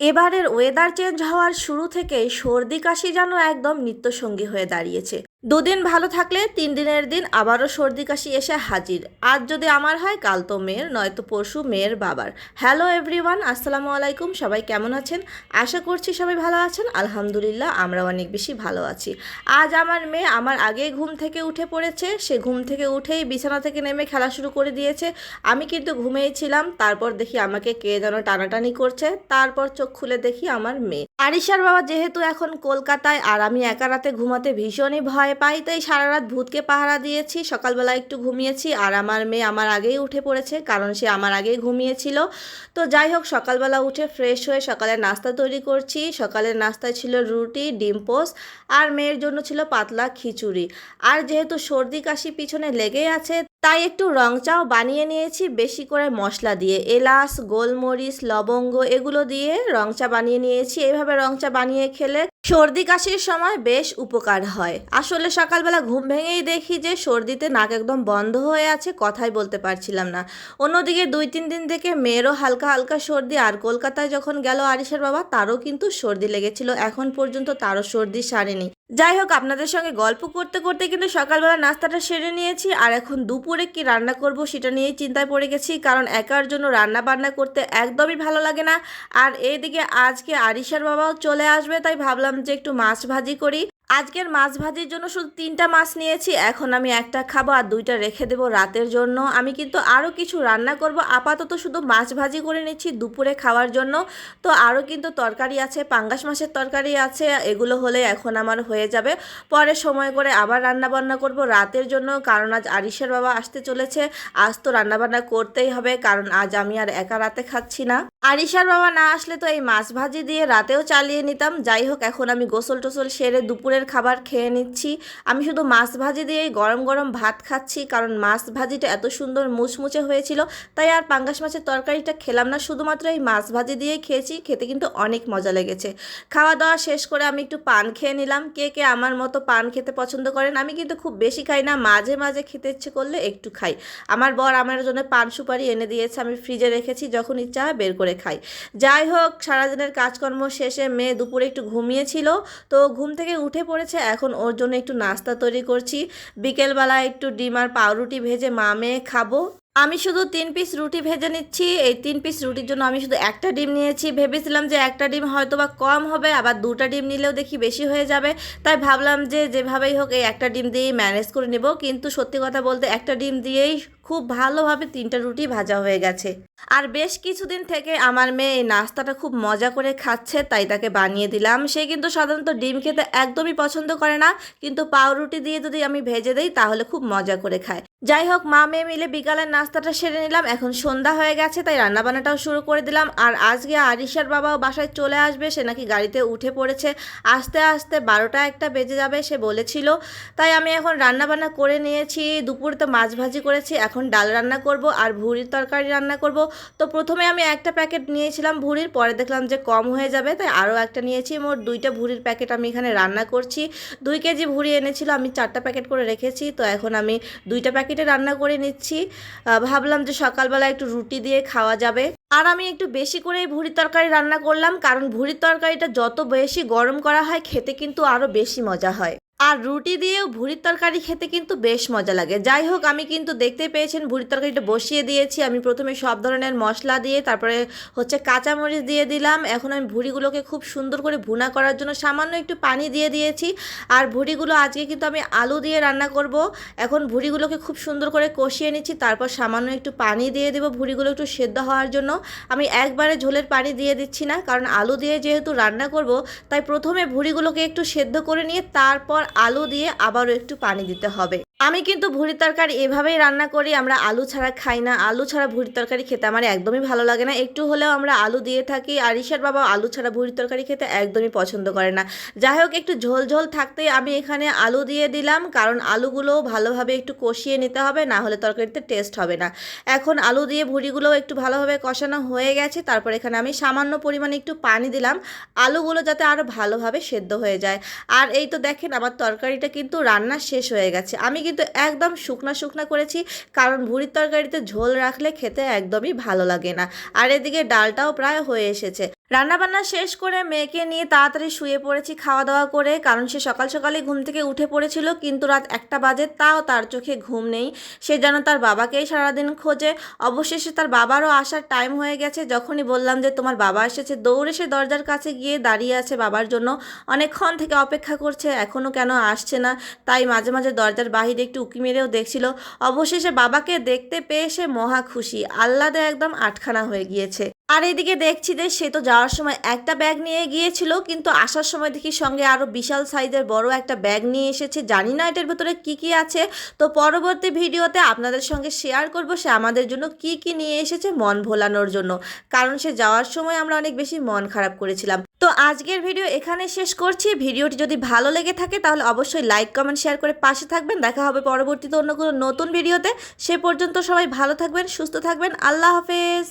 এবারের weather change হওয়ার শুরু থেকেই সর্দি কাশি যেন একদম নিত্যসঙ্গী হয়ে দাঁড়িয়েছে। দুদিন ভালো থাকলে তিন দিনের দিন আবারও সর্দি কাশি এসে হাজির। আজ যদি আমার হয়, কাল তো মেয়ের, নয়তো পরশু মেয়ের বাবার। হ্যালো এভরিওয়ান, আসসালামু আলাইকুম, সবাই কেমন আছেন? আশা করছি সবাই ভালো আছেন। আলহামদুলিল্লাহ আমরা অনেক বেশি ভালো আছি। আজ আমার মেয়ে আমার আগে ঘুম থেকে উঠে পড়েছে। সে ঘুম থেকে উঠেই বিছানা থেকে নেমে খেলা শুরু করে দিয়েছে। আমি কিন্তু ঘুমেই ছিলাম, তারপর দেখি আমাকে কে যেন টানাটানি করছে। তারপর চোখ খুলে দেখি আমার মেয়ে। আরিশার বাবা যেহেতু এখন কলকাতায়, আর আমি একা রাতে ঘুমাতে ভীষণই ভয় পাই তাই সারা রাত ভূতকে পাহারা দিয়েছি, সকালবেলা একটু ঘুমিয়েছি আর আমার মেয়ে আমার আগেই উঠে পড়েছে কারণ সে আমার আগেই ঘুমিয়েছিল। তো যাই হোক, সকালবেলা উঠে ফ্রেশ হয়ে সকালে নাস্তা তৈরি করছি। সকালের নাস্তায় ছিল রুটি, ডিম পোস্ট আর মেয়ের জন্য ছিল পাতলা খিচুড়ি। আর যেহেতু সর্দি কাশি পিছনে লেগেই আছে তাই একটু রং চাও বানিয়ে নিয়েছি, বেশি করে মশলা দিয়ে। এলাচ, গোলমরিচ, লবঙ্গ, এগুলো দিয়ে রং চা বানিয়ে নিয়েছি। এইভাবে রং চা বানিয়ে খেলে সর্দি কাশির সময় বেশ উপকার হয়। আসলে সকালবেলা ঘুম ভেঙেই দেখি যে সর্দিতে নাক একদম বন্ধ হয়ে আছে, কথাই বলতে পারছিলাম না। অন্যদিকে দুই তিন দিন থেকে মেয়েরও হালকা হালকা সর্দি, আর কলকাতায় যখন গেল আরিসের বাবা, তারও কিন্তু সর্দি লেগেছিল। এখন পর্যন্ত তারও সর্দি সারেনি। যাই হোক, আপনাদের সঙ্গে গল্প করতে করতে কিন্তু সকালবেলা নাস্তাটা সেরে নিয়েছি, আর এখন দুপুরে কি রান্না করব সেটা নিয়েই চিন্তায় পড়ে গেছি, কারণ একার জন্য রান্না বান্না করতে একদমই ভালো লাগে না। আর এইদিকে আজকে আরিশার বাবাও চলে আসবে, তাই ভাবলাম যে একটু মাছ ভাজি করি। আজকের মাছ ভাজির জন্য শুধু তিনটা মাছ নিয়েছি, এখন আমি একটা খাব আর দুইটা রেখে দেবো রাতের জন্য। আমি কিন্তু আরও কিছু রান্না করব, আপাতত শুধু মাছ ভাজি করে নিচ্ছি দুপুরে খাওয়ার জন্য। তো আরও কিন্তু তরকারি আছে, পাঙ্গাস মাছের তরকারি আছে, এগুলো হলে এখন আমার হয়ে যাবে। পরে সময় করে আবার রান্না বান্না করব রাতের জন্য, কারণ আজ আরিসের বাবা আসতে চলেছে। আজ তো রান্না বান্না করতেই হবে, কারণ আজ আমি আর একা রাতে খাচ্ছি না। আরিশার বাবা না আসলে তো এই মাছ ভাজি দিয়ে রাতেও চালিয়ে নিতাম। যাই হোক, এখন আমি গোসল টোসল সেরে দুপুরের খাবার খেয়ে নিচ্ছি। আমি শুধু মাছ ভাজি দিয়েই গরম গরম ভাত খাচ্ছি, কারণ মাছ ভাজিটা এত সুন্দর মুচমুচে হয়েছিল, তাই আর পাঙ্গাস মাছের তরকারিটা খেলাম না। শুধুমাত্র এই মাছ ভাজি দিয়েই খেয়েছি, খেতে কিন্তু অনেক মজা লেগেছে। খাওয়া দাওয়া শেষ করে আমি একটু পান খেয়ে নিলাম। কে কে আমার মতো পান খেতে পছন্দ করেন, আমি কিন্তু খুব বেশি খাই না, মাঝে মাঝে খেতে ইচ্ছে করলে একটু খাই। আমার বর আমার জন্য পান সুপারি এনে দিয়েছে, আমি ফ্রিজে রেখেছি, যখন ইচ্ছা হয় বের করে খাই। যাই হোক, সারাদিনের কাজকর্ম শেষে মেয়ে দুপুরে একটু ঘুমিয়েছিল, তো ঘুম থেকে উঠে পড়েছে, এখন ওর জন্য একটু নাস্তা তৈরি করছি। বিকেলবেলা একটু ডিম আর পাউরুটি ভেজে মা মেয়ে খাব। আমি শুধু তিন পিস রুটি ভেজে নিচ্ছি, এই তিন পিস রুটির জন্য আমি শুধু একটা ডিম নিয়েছি। ভেবেছিলাম যে একটা ডিম হয়তো বা কম হবে, আবার দুটা ডিম নিলেও দেখি বেশি হয়ে যাবে। তাই ভাবলাম যে যেভাবেই হোক এই একটা ডিম দিয়েই ম্যানেজ করে নেব। কিন্তু সত্যি কথা বলতে একটা ডিম দিয়েই খুব ভালোভাবে তিনটা রুটি ভাজা হয়ে গেছে। আর বেশ কিছুদিন থেকে আমার মেয়ে এই নাস্তাটা খুব মজা করে খাচ্ছে, তাই তাকে বানিয়ে দিলাম। সে কিন্তু সাধারণত ডিম খেতে একদমই পছন্দ করে না, কিন্তু পাউরুটি দিয়ে যদি আমি ভেজে দিই, তাহলে খুব মজা করে খায়। যাই হোক, মা মেয়ে মিলে বিকালের নাস্তাটা সেরে নিলাম। এখন সন্ধ্যা হয়ে গেছে, তাই রান্নাবান্নাটাও শুরু করে দিলাম। আর আজকে আরিশার বাবাও বাসায় চলে আসবে, সে নাকি গাড়িতে উঠে পড়েছে। আস্তে আস্তে বারোটা একটা বেজে যাবে, সে বলেছিল। তাই আমি এখন রান্নাবান্না করে নিয়েছি, দুপুরে তো মাছ ভাজি করেছি, এখন ডাল রান্না করব আর ভুড়ির তরকারি রান্না করব। তো প্রথমে আমি একটা প্যাকেট নিয়েছিলাম ভুড়ির পরে দেখলাম যে কম হয়ে যাবে, তাই আরও একটা নিয়েছি। মোট দুইটা ভুড়ির প্যাকেট আমি এখানে রান্না করছি। দুই কেজি ভুড়ি এনেছিল, আমি চারটা প্যাকেট করে রেখেছি, তো এখন আমি দুইটা প্যাকেটে রান্না করে নিচ্ছি। ভাবলাম যে সকালবেলা একটু রুটি দিয়ে খাওয়া যাবে। আর আমি একটু বেশি করে ভুড়ির তরকারি রান্না করলাম, কারণ ভুড়ির তরকারিটা যত বেশি গরম করা হয়, খেতে কিন্তু আরও বেশি মজা হয়। আর রুটি দিয়েও ভুড়ির তরকারি খেতে কিন্তু বেশ মজা লাগে। যাই হোক, আমি কিন্তু দেখতে পেয়েছেন ভুড়ির তরকারিটা বসিয়ে দিয়েছি। আমি প্রথমে সব ধরনের মশলা দিয়ে, তারপরে হচ্ছে কাঁচামরিচ দিয়ে দিলাম। এখন আমি ভুড়িগুলোকে খুব সুন্দর করে ভুনা করার জন্য সামান্য একটু পানি দিয়ে দিয়েছি। আর ভুড়িগুলো আজকে কিন্তু আমি আলু দিয়ে রান্না করব। এখন ভুড়িগুলোকে খুব সুন্দর করে কষিয়ে নিচ্ছি, তারপর সামান্য একটু পানি দিয়ে দেবো ভুড়িগুলো একটু সেদ্ধ হওয়ার জন্য। আমি একবারে ঝোলের পানি দিয়ে দিচ্ছি না, কারণ আলু দিয়ে যেহেতু রান্না করব, তাই প্রথমে ভুড়িগুলোকে একটু সেদ্ধ করে নিয়ে, তারপর আলু দিয়ে আবারও একটু পানি দিতে হবে। আমি কিন্তু ভুড়ি তরকারি এভাবেই রান্না করি, আমরা আলু ছাড়া খাই না। আলু ছাড়া ভুড়ি তরকারি খেতে আমার একদমই ভালো লাগে না। একটু হলেও আমরা আলু দিয়ে থাকি। আর ঈশার বাবা আলু ছাড়া ভুড়ি তরকারি খেতে একদমই পছন্দ করে না। যাই হোক, একটু ঝোল ঝোল থাকতেই আমি এখানে আলু দিয়ে দিলাম, কারণ আলুগুলো ভালোভাবে একটু কষিয়ে নিতে হবে, না হলে তরকারিতে টেস্ট হবে না। এখন আলু দিয়ে ভুড়িগুলো একটু ভালোভাবে কষানো হয়ে গেছে, তারপর এখানে আমি সামান্য পরিমাণে একটু পানি দিলাম। আলুগুলো যাতে আরও ভালোভাবে সেদ্ধ হয়ে যায়। আর এই তো দেখেন, আমার তরকারিটা কিন্তু রান্না শেষ হয়ে গেছে। আমি কিন্তু একদম শুকনা শুকনা করেছি। কারণ ভুড়ির তরকারিতে ঝোল রাখলে খেতে একদমই ভালো লাগে না। আর এদিকে ডালটাও প্রায় হয়ে এসেছে। রান্নাবান্না শেষ করে মেয়েকে নিয়ে তাড়াতাড়ি শুয়ে পড়েছি খাওয়া দাওয়া করে, কারণ সে সকাল সকালে ঘুম থেকে উঠে পড়েছিল, কিন্তু রাত একটা বাজে, তাও তার চোখে ঘুম নেই। সে যেন তার বাবাকেই সারাদিন খোঁজে। অবশেষে তার বাবারও আসার টাইম হয়ে গেছে, যখনই বললাম যে তোমার বাবা এসেছে, দৌড়ে সে দরজার কাছে গিয়ে দাঁড়িয়ে আছে বাবার জন্য। অনেকক্ষণ থেকে অপেক্ষা করছে এখনও কেন আসছে না, তাই মাঝে মাঝে দরজার বাহিরে একটু উঁকি মেরেও দেখছিল। অবশেষে বাবাকে দেখতে পেয়ে সে মহা খুশি, আহ্লাদে একদম আটখানা হয়ে গিয়েছে। আর এদিকে দেখছি যে সে তো যাওয়ার সময় একটা ব্যাগ নিয়ে গিয়েছিল, কিন্তু আসার সময় দেখি সঙ্গে আরও বিশাল সাইজের বড় একটা ব্যাগ নিয়ে এসেছে। জানি না এটার ভেতরে কি কি আছে। তো পরবর্তী ভিডিওতে আপনাদের সঙ্গে শেয়ার করব সে আমাদের জন্য কি কি নিয়ে এসেছে মন ভোলানোর জন্য। কারণ সে যাওয়ার সময় আমরা অনেক বেশি মন খারাপ করেছিলাম। তো আজকের ভিডিও এখানে শেষ করছি। ভিডিওটি যদি ভালো লেগে থাকে তাহলে অবশ্যই লাইক কমেন্ট শেয়ার করে পাশে থাকবেন। দেখা হবে পরবর্তীতে অন্য কোনো নতুন ভিডিওতে। সে পর্যন্ত সবাই ভালো থাকবেন, সুস্থ থাকবেন। আল্লাহ হাফেজ।